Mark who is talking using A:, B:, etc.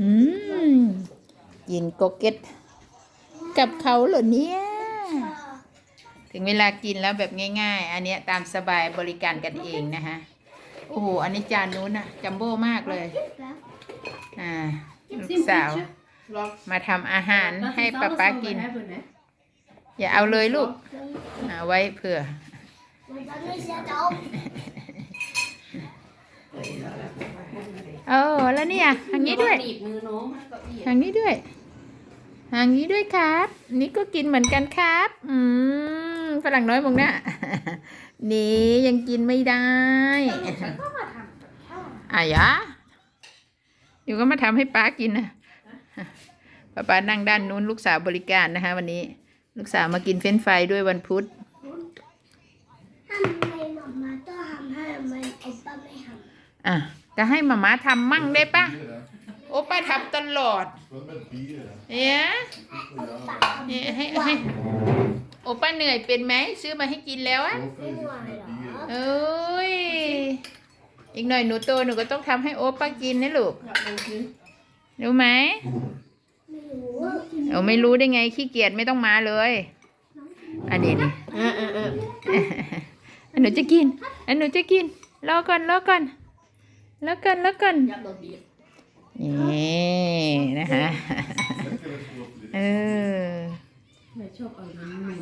A: อืมกินโกเก็ตกับเขาเหรอเนี่ย ถึงเวลากินแล้วแบบง่าย ๆ อันเนี้ยตามสบายบริการกันเองนะคะโอ้โห อันนี้จานนู้นอะจัมโบ้มากเลย อ่าลูกสาว มาทำอาหารให้ป้าป๊ากิน อย่าเอาเลยลูกเอาไว้เผื่อ เออแล้วเนี่ยทางนี้ด้วย
B: หนีบมือน้องเก้าอี้
A: ทางนี้ด้วยทางนี้ด้วยครับ นี่ก็กินเหมือนกันครับ อืมฝรั่งน้อยมองหน้านี่ยังกินไม่ได้
B: ฉันก็มาทำกับข้าว
A: อายะอยู่ก็มาทำให้ป้ากินนะป้าป้านั่งด้านนู้นลูกสาวบริการนะคะ วันนี้ ลูกสาวมากินเฟรนช์ฟรายด้วยวันพุธ อะจะให้มาม่าทำมั่งได้ปะโอ้ป้าทำตลอด
C: Wat met bier, hè?
A: เนี่ยำ
D: ปาก
A: เนี่ยให้ให้โอป้าเหนื่อยเป็นไหมซื้อมาให้กินแล้วอะ
C: Zoveel is het met bier.
A: เอ้ยอีกหน่อยหนูโตหนูก็ต้องทำให้โอป้ากินนะลูก
B: อยากลองกิน
A: รู้ไหม
D: ไม่รู้
A: เราไม่รู้ได้ไงขี้เกียจไม่ต้องมาเลย อันนี้นี่
B: อ่าอ่าอ่า
A: อันหนูจะกิน อันหนูจะกินรอก่อนรอก่อน รอก่อนรอก่อน
B: อยากลองบีบ
A: นี่นะคะ
C: Lekker is het op.
A: เออ
B: ไม่ชอบเอาเงินหนึ่ง